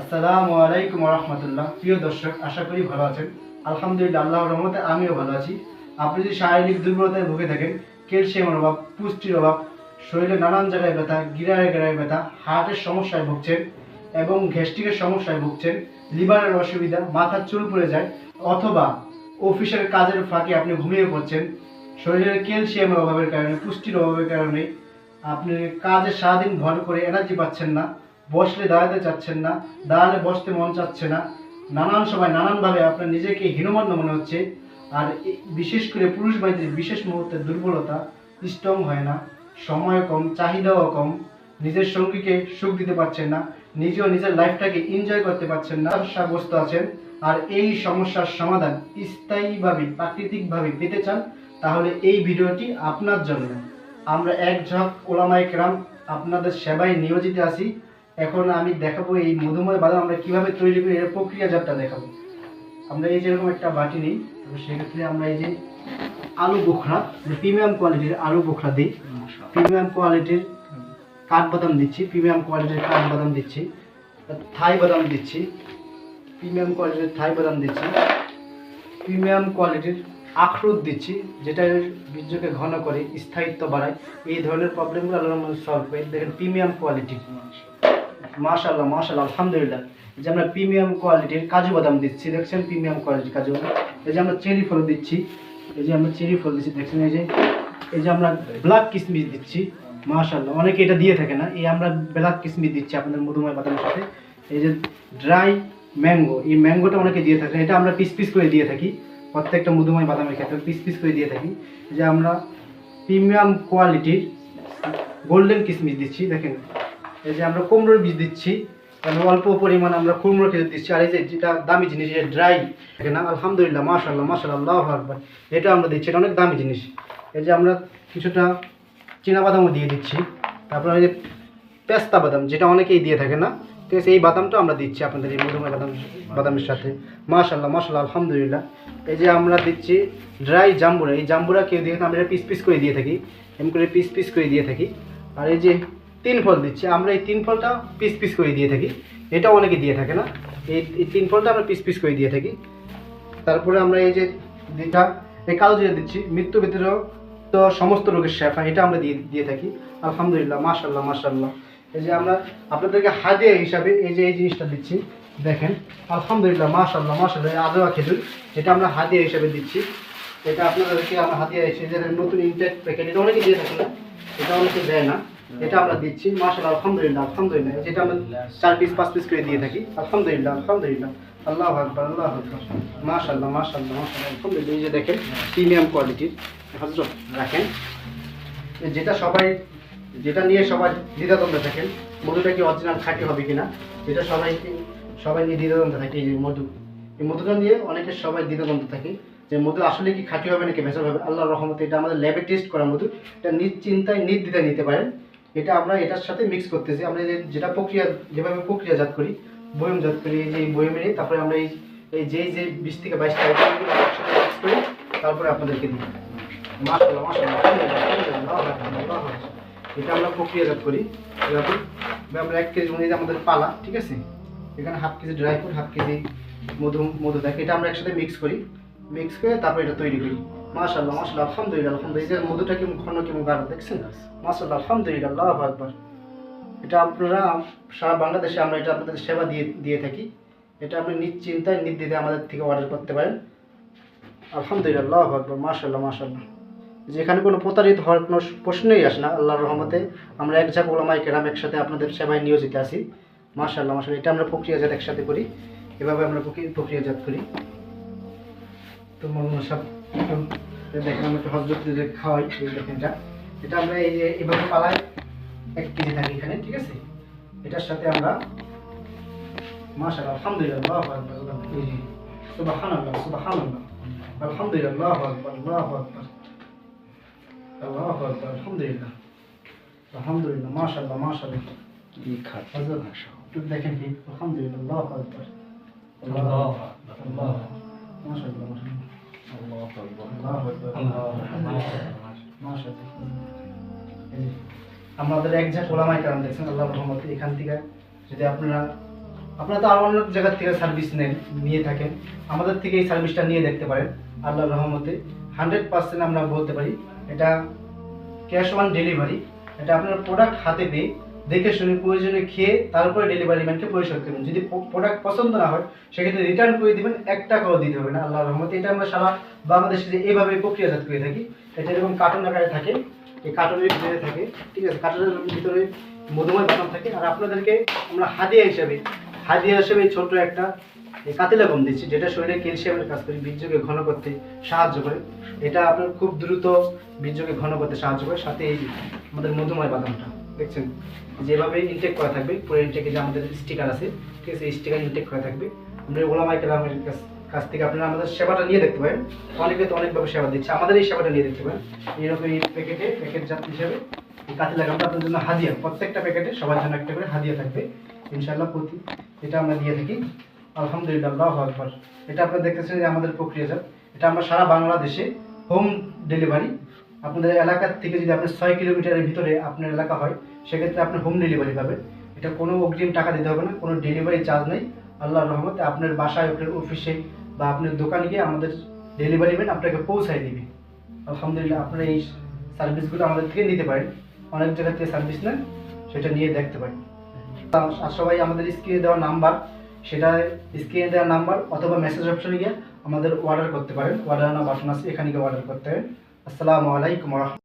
আসসালামু আলাইকুম রহমতুল্লাহ। প্রিয় দর্শক, আশা করি ভালো আছেন। আলহামদুলিল্লাহ আল্লাহ রহমতে আমিও ভালো আছি। আপনি যদি শারীরিক দুর্বলতায় ভুগে থাকেন, ক্যালসিয়ামের অভাব, পুষ্টির অভাব, শরীরে নানান জায়গায় ব্যথা গিরায় গিরায় ব্যথা, হার্টের সমস্যায় ভুগছেন এবং গ্যাস্ট্রিকের সমস্যায় ভুগছেন, লিভারের অসুবিধা, মাথার চুল পড়ে যায় অথবা অফিসের কাজের ফাঁকে আপনি ঘুমিয়ে পড়ছেন, শরীরের ক্যালসিয়ামের অভাবের কারণে, পুষ্টির অভাবের কারণে আপনি কাজে সারাদিন ভর করে এনার্জি পাচ্ছেন না বসলে দাঁড়াতে চাচ্ছেন না, দাঁড়ালে বসতে মন চাচ্ছে না। নানান সময়, নানানভাবে আপনার নিজেকে হীনমন্য মনে হচ্ছে। আর বিশেষ করে পুরুষ বাড়িতে বিশেষ মুহূর্তে দুর্বলতা, স্ট্রং হয় না সময় কম, চাহিদাও কম, নিজের সঙ্গীকে সুখ দিতে পারছেন না, নিজেও নিজের লাইফটাকে এনজয় করতে পারছেন না। সাব্যস্ত আছেন। আর এই সমস্যার সমাধান স্থায়ীভাবে, প্রাকৃতিকভাবে পেতে চান, তাহলে এই ভিডিওটি আপনার জন্য। আমরা এক ঝক ওলামাই কেরাম আপনাদের সেবায় নিয়োজিত আছি। এখন আমি দেখাবো এই মধুময় বাদাম আমরা কীভাবে তৈরি করি এর প্রক্রিয়াজাতটা দেখাবো। আমরা এই যেরকম একটা বাটি নিই সেক্ষেত্রে আমরা এই যে আলু বোখরা প্রিমিয়াম কোয়ালিটির আলু বোখরা দিই প্রিমিয়াম কোয়ালিটির কাঠবাদাম দিচ্ছি প্রিমিয়াম কোয়ালিটির কাঠবাদাম দিচ্ছি থাই বাদাম দিচ্ছি প্রিমিয়াম কোয়ালিটির থাই বাদাম দিচ্ছি প্রিমিয়াম কোয়ালিটির আখরোট দিচ্ছি যেটা বীর্যকে ঘন করে স্থায়িত্ব বাড়ায়। এই ধরনের প্রবলেমগুলো আল্লাহ সলভ করে। দেখেন প্রিমিয়াম কোয়ালিটি। মাশাল্লাহ মাশাল্লাহ আলহামদুলিল্লাহ। এই যে আমরা প্রিমিয়াম কোয়ালিটির কাজু বাদাম দিচ্ছি, দেখছেন প্রিমিয়াম কোয়ালিটির কাজু বাদাম? এই যে আমরা চেরি ফল দিচ্ছি, এই যে আমরা চেরি ফল দিচ্ছি, দেখছেন এই যে এই যে আমরা ব্ল্যাক কিসমিস দিচ্ছি মাশাল্লাহ অনেকে এটা দিয়ে থাকে না, এই আমরা ব্ল্যাক কিসমিস দিচ্ছি আপনাদের মধুময় বাদামের সাথে। এই যে ড্রাই ম্যাঙ্গো, এই ম্যাঙ্গোটা অনেকে দিয়ে থাকে এটা আমরা পিস পিস করে দিয়ে থাকি। প্রত্যেকটা মধুময় বাদামের ক্ষেত্রে পিস পিস করে দিয়ে থাকি। যে আমরা প্রিমিয়াম কোয়ালিটির গোল্ডেন কিসমিস দিচ্ছি, দেখেন। এই যে আমরা কুমড়োর বীজ দিচ্ছি এবং অল্প পরিমাণ আমরা কুমড়ো খেজুর দিচ্ছি, আর এই যে যেটা দামি জিনিস এটা ড্রাই না, আলহামদুলিল্লাহ মাশাল্লাহ মাশাল্লাহ আকবার, এটা আমরা দিচ্ছি, এটা অনেক দামি জিনিস। এই যে আমরা কিছুটা বাদামও দিয়ে দিচ্ছি, তারপর এই যে পেস্তা বাদাম, যেটা অনেকেই দিয়ে থাকে না ঠিক আছে এই বাদামটা আমরা দিচ্ছি আপনাদের এই মধুময় বাদাম, বাদামের সাথে। মাশাল্লাহ মাশাল্লাহ আলহামদুলিল্লাহ। এই যে আমরা দিচ্ছি ড্রাই জাম্বুরা, এই জাম্বুরা কেউ দিয়ে আমরা পিস পিস করে দিয়ে থাকি, এমন করে পিস পিস করে দিয়ে থাকি। আর এই যে তিন ফল দিচ্ছি। আমরা এই তিন ফলটা পিস পিস করে দিয়ে থাকি। এটাও অনেকে দিয়ে থাকে না। এই তিন ফলটা আমরা পিস পিস করে দিয়ে থাকি। তারপরে আমরা এই যে যেটা এই কালো জিরা দিচ্ছি। মৃত্যু ব্যতীত তো সমস্ত রোগের শেফা, এটা আমরা দিয়ে দিয়ে থাকি। আলহামদুলিল্লাহ মাশাল্লাহ মাশাল্লাহ এই যে আমরা আপনাদেরকে হাদিয়া হিসাবে এই যে, এই জিনিসটা দিচ্ছি, দেখেন। আলহামদুলিল্লাহ মাশাল্লাহ মাশাল্লাহ আদোয়া খেজুর, এটা আমরা হাদিয়া হিসাবে দিচ্ছি। এটা আপনাদেরকে আমরা হাদিয়া হিসেবে নতুন ইনটেক প্যাকেট এটা অনেকে দিয়ে থাকে না। এটা অনেকে দেয় না। এটা আমরা দিচ্ছি মাশাল্লাহ আলহামদুলিল্লাহ আলহামদুলিল্লাহ। যেটা আমরা চার পিস পাঁচ পিস করে দিয়ে থাকি। আলহামদুলিল্লাহ আলহামদুলিল্লাহ। আল্লাহ আকবর আল্লাহ আকবর। মাশাল্লাহ মাশাল্লাহ মাশাল্লাহ আলহামদুলিল্লাহ, এই যে দেখেন প্রিমিয়াম কোয়ালিটির হজরত, রাখেন। যেটা সবাই, যেটা নিয়ে সবাই দ্বিধাদ্বন্দ্বে থাকেন, মধুটা কি অরিজিনাল খাঁটি হবে কিনা, যেটা সবাই সবাই নিয়ে দ্বিধাদ্বন্দ্বে থাকে, এই যে মধু। এই মধুটা নিয়ে অনেকের সবাই দ্বিধাদ্বন্দ্বে থাকে, যে মধু আসলে কি খাঁটি হবে নাকি ভেসল হবে। আল্লাহর রহমতে এটা আমাদের ল্যাবে টেস্ট করা মধু। এটা নিশ্চিন্তায় নির্দ্বিধায় নিতে পারেন। এটা আমরা এটার সাথে মিক্স করতেছি। আমরা যেটা প্রক্রিয়া, যেভাবে প্রক্রিয়াজাত করি, বয়মজাত করি, এই যে বয়মে নিই তারপরে আমরা এই এই যেই যে বিশ থেকে আইটেমগুলো একসাথে মিক্স করি, তারপরে আপনাদেরকে দিই। এটা আমরা প্রক্রিয়াজাত করি। আমরা এক কেজি অনুযায়ী আমাদের পালা, ঠিক আছে? এখানে half KG dry fruit half KG মধু মধু থাকে। এটা আমরা একসাথে মিক্স করি। মিক্স করে তারপর এটা তৈরি করি। মাশাআল্লাহ মাশাআল্লাহ, আলহামদুলিল্লাহ আলহামদুলিল্লাহ। এই মধুটা কেমন ঘন কেমন গাঢ় দেখছেন? মাশাআল্লাহ, আলহামদুলিল্লাহ, আল্লাহু আকবার। এটা আপনারা সারা বাংলাদেশে আমরা এটা আপনাদের সেবা দিয়ে দিয়ে থাকি। এটা আপনি নিশ্চিন্তায়, নির্দ্বিধায় আমাদের থেকে অর্ডার করতে পারেন। আলহামদুলিল্লাহ, আল্লাহু আকবার, মাশাআল্লাহ মাশাআল্লাহ। যেখানে কোনো প্রতারিত হওয়ার কোনো প্রশ্নই আসে না, আল্লাহর রহমতে আমরা এক ঝাঁক ওলামাই কেরাম একসাথে আপনাদের সেবায় নিয়োজিত আছি। মাশাআল্লাহ মাশাআল্লাহ, এটা আমরা প্রক্রিয়াজাত একসাথে করি। এভাবে আমরা প্রক্রিয়া- প্রক্রিয়াজাত করি। তো একটু দেখেন আমরা একটু হজরত খাওয়াই এই দেখেন এটা আমরা এই যে এভাবে পালাই এক কেজি থাকি এখানে ঠিক আছে? এটার সাথে আমরা মাশাআল্লাহ আলহামদুলিল্লাহ সুবহানাল্লাহ সুবহানাল্লাহ আলহামদুলিল্লাহ আল্লাহু আকবার আল্লাহু আকবার আলহামদুলিল্লাহ আলহামদুলিল্লাহ মাশাআল্লাহ মাশাআল্লাহ হযরত একটু দেখেন কি আলহামদুলিল্লাহ আল্লাহু আকবার আল্লাহু আকবার। মাশাআল্লাহ মাশাআল্লাহ। আল্লাহু আমাদের এক ঝাঁক ওলামাই কারণ দেখছেন আল্লাহ রহমতে এখান থেকে যদি আপনারা আপনারা তো আরও অনেক জায়গা থেকে সার্ভিস নেন, নিয়ে থাকেন, আমাদের থেকে এই সার্ভিসটা নিয়ে দেখতে পারেন, আল্লাহর রহমতে। হান্ড্রেড পার্সেন্ট আমরা বলতে পারি, এটা ক্যাশ অন ডেলিভারি এটা আপনার প্রোডাক্ট হাতে পেয়ে দেখে শুনে প্রয়োজনে খেয়ে তারপরে ডেলিভারি ম্যানকে পরিশোধ করবেন। যদি প্রোডাক্ট পছন্দ না হয়, সেক্ষেত্রে রিটার্ন করে দিবেন, এক টাকাও দিতে হবে না, আল্লাহর রহমতে। এটা আমরা সারা বাংলাদেশে যে এইভাবে প্রক্রিয়াজাত করে থাকি, এটা এরকম কার্টুন আকারে থাকে, এই কার্টুনের ভিতরে থাকে, ঠিক আছে? কার্টুনের ভিতরে মধুময় বাদাম থাকে। আর আপনাদেরকে আমরা হাদিয়া হিসাবে হাদিয়া হিসাবে ছোট একটা কাতিলা গম দিচ্ছি, যেটা শরীরে ক্যালসিয়ামের কাজ করে, বীর্যকে ঘন করতে সাহায্য করে। এটা আপনার খুব দ্রুত বীর্যকে ঘন করতে সাহায্য করে, সাথে এই আমাদের মধুময় বাদামটা। দেখছেন? যেভাবে ইনটেক করা থাকবে, পুরো ইনটেকে যে আমাদের স্টিকার আছে, ঠিক আছে স্টিকার ইনটেক করা থাকবে। আমরা ওলামাই কেরামের কাছ কাছ থেকে আপনারা আমাদের সেবাটা নিয়ে দেখতে পারেন। অনেকে তো অনেকভাবে সেবা দিচ্ছে, আমাদের এই সেবাটা নিয়ে দেখতে পারেন। এইরকম এই প্যাকেটে প্যাকেট জাত হিসেবে এই কাতিলা গামটা আপনার জন্য হাদিয়া, প্রত্যেকটা প্যাকেটে সবার জন্য একটা করে হাদিয়া থাকবে। ইনশাল্লাহ প্রতি, এটা আমরা দিয়ে থাকি। আলহামদুলিল্লাহ আকবার। এটা আপনারা দেখতেছেন যে আমাদের প্রক্রিয়াজাত। এটা আমরা সারা বাংলাদেশে হোম ডেলিভারি আপনাদের এলাকার থেকে যদি আপনার ছয় কিলোমিটারের ভিতরে আপনার এলাকা হয়, সেক্ষেত্রে আপনি হোম ডেলিভারি পাবেন। এটা কোনো অগ্রিম টাকা দিতে হবে না, কোনো ডেলিভারি চার্জ নেই। আল্লাহর রহমতে আপনার বাসায়, আপনার অফিসে বা আপনার দোকানে গিয়ে আমাদের ডেলিভারি ম্যান আপনাকে পৌঁছায় দিবে। আলহামদুলিল্লাহ, আপনারা এই সার্ভিসগুলো আমাদের থেকে নিতে পারেন। অনেক জায়গা থেকে সার্ভিস নেন, সেটা নিয়ে দেখতে পারেন। আর সবাই আমাদের স্ক্রিনে দেওয়া নাম্বার সেটা স্ক্রিনে দেওয়া নাম্বার অথবা মেসেজ অপশনে গিয়ে আমাদের অর্ডার করতে পারেন। অর্ডার না বাটন আছে, এখানে গিয়ে অর্ডার করতে পারেন। আসসালামু আলাইকুম রহমতুল্লাহ